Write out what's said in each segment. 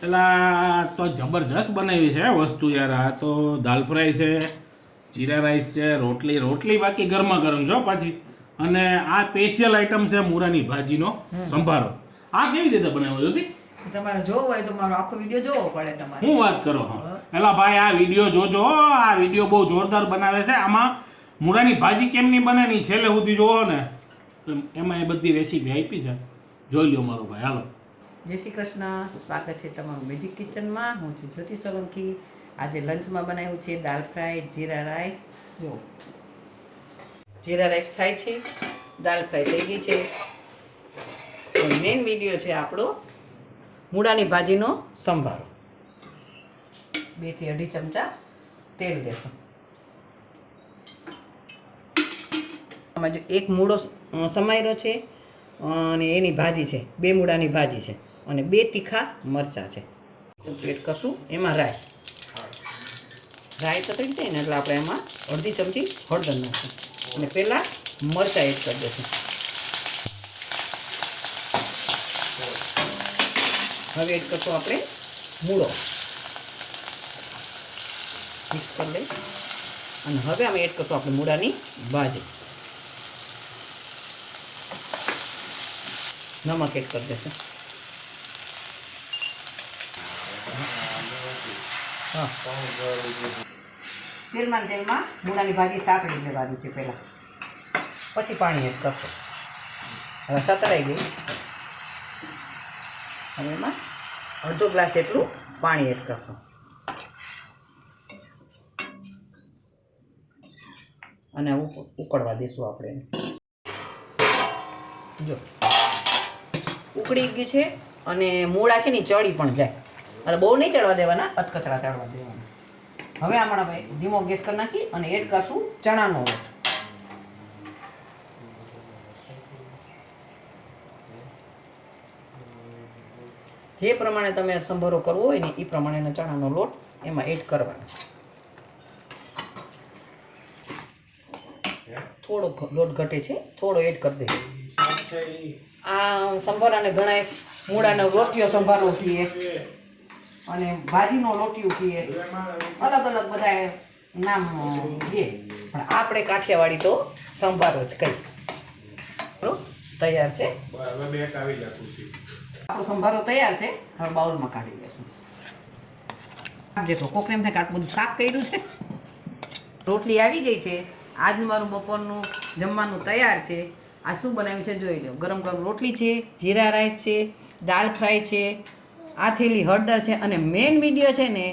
પેલા તો જબરજસ્ત બનાવી છે વસ્તુ યાર. આ તો દાલ ફ્રાય છે જીરા રાઈસ છે રોટલી રોટલી બાકી ગરમા ગરમ જો પાછી. અને આ સ્પેશિયલ આઈટમ છે મૂરાની ભાજીનો સંભારો. આ કેવી રીતે બનાવ્યો જોતી? તમારે જોવો હોય તો મારો આખો વીડિયો જોવો પડે તમારે. હું વાત કરો હા. એલા ભાઈ આ વીડિયો જોજો આ વીડિયો બહુ જોરદાર બનાવે છે. આમાં મૂળાની ભાજી કેમની બને ની છેલ્લે સુધી જોવો ને. એમાં એ બધી રેસીપી આપી છે. જોઈ લ્યો મારો ભાઈ હાલો. જય શ્રી કૃષ્ણ. સ્વાગત છે તમારું મેજિક કિચનમાં હું છું જ્યોતિ સોલંકી. આજે લંચમાં બનાવ્યું છે દાળ ફ્રાય, જીરા રાઈસ. જો, જીરા રાઈસ થાય છે, દાળ ફ્રાય થઈ ગઈ છે. મેઇન વીડિયો છે આપણો મૂળાની ભાજીનો સંભારો. બેથી અઢી ચમચા તેલ લેશું. આમાં જો એક મૂળો સમાયેલો છે અને એની ભાજી છે, બે મૂળાની ભાજી છે. અને બે તીખા મરચાં છે. એડ કરશું. એમાં રાઈ. રાઈ તો થઈ જાય ને, એટલે આપણે એમાં અડધી ચમચી હળદર નાખશું. અને પહેલાં મરચાં એડ કરી દઈશું. હવે એડ કરશું આપણે મૂળો. મિક્સ કરી લઈ અને હવે અમે એડ કરશું આપણે મૂળાની ભાજી. નમક એડ કરી દેશું હા તેલમાં તેલમાં મૂળાની ભાજી સાતળી લેવાની છે પહેલાં. પછી પાણી એડ કરશો. હવે સતરાઈ ગઈ અને એમાં અડધો ગ્લાસ જેટલું પાણી એડ કરશો. અને ઉક- ઉકળવા દઈશું આપણે. જો. ઉકળી ગયું છે અને મૂળા છે ને ચડી પણ જાય. અને બહુ નહીં ચડવા દેવાના અધકચરા ચડવા દેવાના. હવે આમાં આપણે ધીમો ગેસ કરી નાખી અને એડ કરશું ચણાનો લોટ. જે પ્રમાણે તમે સંભારો કરવો હોય ને એ પ્રમાણેનો ચણાનો લોટ એમાં એડ કરવાનો. થોડો લોટ ઘટે છે થોડો એડ કરી દઈએ આ સંભારાને ઘણા મૂળાનો રોટિયો સંભારો કહીએ અને ભાજીનો લોટિયું કહીએ અલગ અલગ બધા નામ દે પણ આપણે કાઠિયાવાડી તો સંભારો જ કહી તૈયાર છે? આપણો સંભારો તૈયાર છે. હવે બાઉલમાં કાઢી લેશું. જેટલો કોકને એમ થાય કે બધું શાક કર્યું છે. રોટલી આવી ગઈ છે. આજનું મારું બપોરનું જમવાનું તૈયાર છે. આ શું બનાવ્યું છે જોઈ લો. ગરમ ગરમ રોટલી છે, જીરા રાઈસ છે, દાળ ફ્રાય છે આ થેલી હળદર છે અને મેઇન વીડિયો છે ને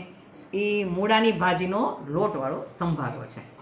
એ મૂળાની ભાજીનો લોટવાળો સંભારો છે.